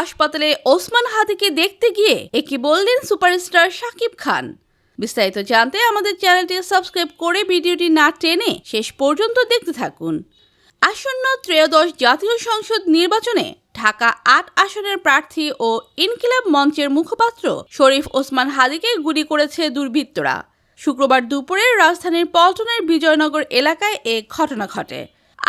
হাসপাতালে ওসমান হাদিকে দেখতে গিয়ে একে বললেন সুপারস্টার শাকিব খান। বিস্তারিত জানতে আমাদের চ্যানেলটি সাবস্ক্রাইব করে ভিডিওটি না টেনে শেষ পর্যন্ত দেখতে থাকুন। আসন্ন ত্রয়োদশ জাতীয় সংসদ নির্বাচনে ঢাকা আট আসনের প্রার্থী ও ইনকিলাব মঞ্চের মুখপাত্র শরীফ ওসমান হাদিকে গুলি করেছে দুর্বৃত্তরা। শুক্রবার দুপুরে রাজধানীর পল্টনের বিজয়নগর এলাকায় এ ঘটনা ঘটে।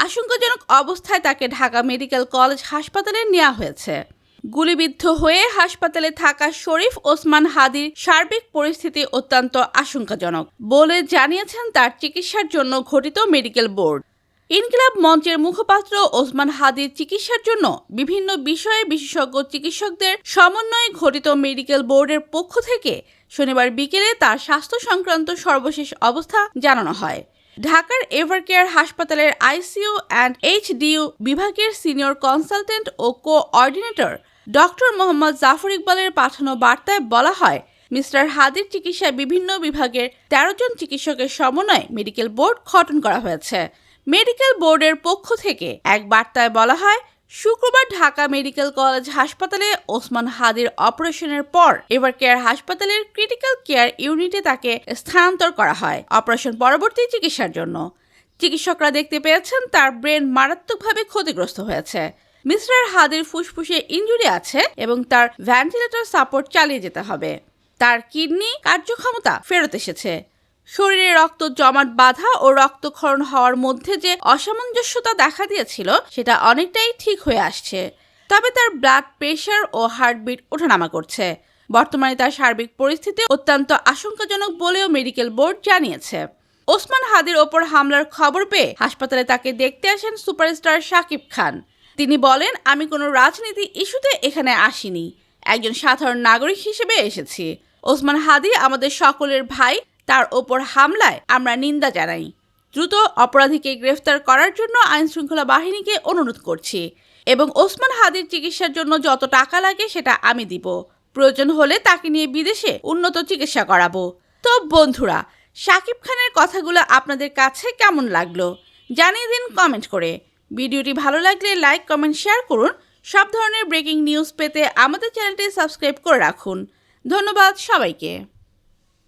আশঙ্কাজনক অবস্থায় তাকে ঢাকা মেডিকেল কলেজ হাসপাতালে নেওয়া হয়েছে। গুলিবিদ্ধ হয়ে হাসপাতালে থাকা শরীফ ওসমান হাদির সার্বিক পরিস্থিতি অত্যন্ত আশঙ্কাজনক বলে জানিয়েছেন তার চিকিৎসার জন্য ঘটিত মেডিকেল বোর্ড। ইনকিলাব মঞ্চের মুখপাত্র ওসমান হাদির চিকিৎসার জন্য বিভিন্ন বিষয়ে বিশেষজ্ঞ চিকিৎসকদের সমন্বয়ে ঘটিত মেডিকেল বোর্ডের পক্ষ থেকে শনিবার বিকেলে তার স্বাস্থ্য সংক্রান্ত সর্বশেষ অবস্থা জানানো হয়। ঢাকার এভারকেয়ার হাসপাতালের আইসিইউ অ্যান্ড এইচডিইউ বিভাগের সিনিয়র কনসালটেন্ট ও কোঅর্ডিনেটর ডক্টর মোহাম্মদ জাফর ইকবালের পাঠানো বার্তায় বলা হয়, মিস্টার হাদির চিকিৎসায় বিভিন্ন বিভাগের তেরো জন চিকিৎসকের সমন্বয়ে মেডিকেল বোর্ড গঠন করা হয়েছে। মেডিকেল বোর্ডের পক্ষ থেকে এক বার্তায় বলা হয়, শুক্রবার ঢাকা মেডিকেল কলেজ হাসপাতালে ওসমান হাদির অপারেশনের পর এবার কেয়ার হাসপাতালের ক্রিটিক্যাল কেয়ার ইউনিটে তাকে স্থানান্তর করা হয় অপারেশন পরবর্তী চিকিৎসার জন্য। চিকিৎসকরা দেখতে পেয়েছেন, তার ব্রেন মারাত্মকভাবে ক্ষতিগ্রস্ত হয়েছে। মিস্টার হাদির ফুসফুসে ইনজুরি আছে এবং তার ভেন্টিলেটর সাপোর্ট চালিয়ে যেতে হবে। তার কিডনি কার্যক্ষমতা ফেরত এসেছে। শরীরে রক্ত জমাট বাঁধা ও রক্তক্ষরণ হওয়ার মধ্যে যে অসামঞ্জস্যতা দেখা দিয়েছিল, সেটা অনেকটাই ঠিক হয়ে আসছে। তবে তার ব্লাড প্রেশার ও হার্টবিট ওঠানামা করছে। বর্তমানে তার সার্বিক পরিস্থিতি অত্যন্ত আশঙ্কাজনক বলেও মেডিকেল বোর্ড জানিয়েছে। ওসমান হাদির ওপর হামলার খবর পেয়ে হাসপাতালে তাকে দেখতে আসেন সুপারস্টার শাকিব খান। তিনি বলেন, আমি কোনো রাজনীতি ইস্যুতে এখানে আসিনি। একজন সাধারণ নাগরিক হিসেবে এসেছি। ওসমান হাদি আমাদের সকলের ভাই, তার ওপর হামলায় আমরা নিন্দা জানাই। দ্রুত অপরাধীকে গ্রেফতার করার জন্য আইন শৃঙ্খলা বাহিনীকে অনুরোধ করছি এবং ওসমান হাদির চিকিৎসার জন্য যত টাকা লাগে সেটা আমি দিব। প্রয়োজন হলে তাকে নিয়ে বিদেশে উন্নত চিকিৎসা করাবো। তো বন্ধুরা শাকিব খানের কথাগুলো আপনাদের কাছে কেমন লাগল জানিয়ে দিন কমেন্ট করে। ভিডিওটি ভালো লাগলে লাইক, কমেন্ট, শেয়ার করুন। সব ধরনের ব্রেকিং নিউজ পেতে আমাদের চ্যানেলটি সাবস্ক্রাইব করে রাখুন। ধন্যবাদ সবাইকে।